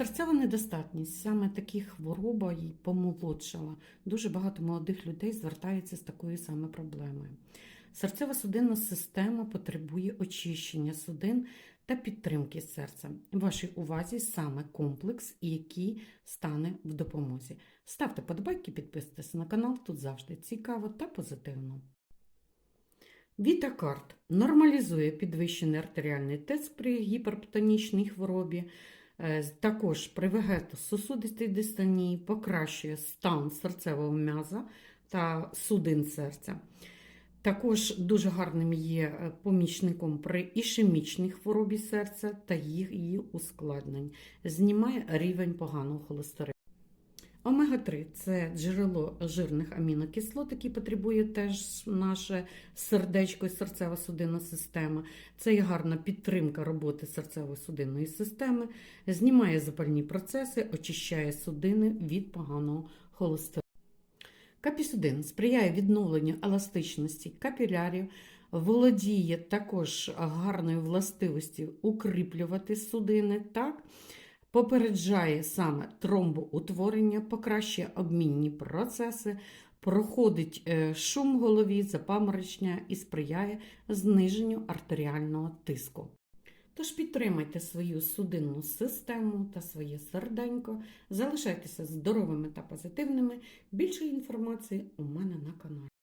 Серцева недостатність саме такі хвороба і помолодшала. Дуже багато молодих людей звертаються з такою саме проблемою. Серцева судинна система потребує очищення судин та підтримки серця. Вашій увазі саме комплекс, який стане в допомозі. Ставте подобайки, підписуйтесь на канал, тут завжди цікаво та позитивно. Вітакарт нормалізує підвищений артеріальний тиск при гіпертонічній хворобі. Е, Також при вегетососудистій дистонії покращує стан серцевого м'яза та судин серця. Також дуже гарним є е, помічником при ішемічній хворобі серця та їх її ускладнень. Знімає рівень поганого холестерину. Омега-3 це джерело жирних амінокислот, які потребує теж наше сердечко і серцева судинна система. Це є гарна підтримка роботи серцево-судинної системи, знімає запальні процеси, очищає судини від поганого холестерину. Капісудин сприяє відновленню еластичності капілярів, володіє також гарною властивістю укріплювати судини. Так? Попереджає саме тромбоутворення, покращує обмінні процеси, проходить е, шум в голові, запаморочення і сприяє зниженню артеріального тиску. Тож підтримайте свою судинну систему та своє серденько, залишайтеся здоровими та позитивними. Більше інформації у мене на каналі.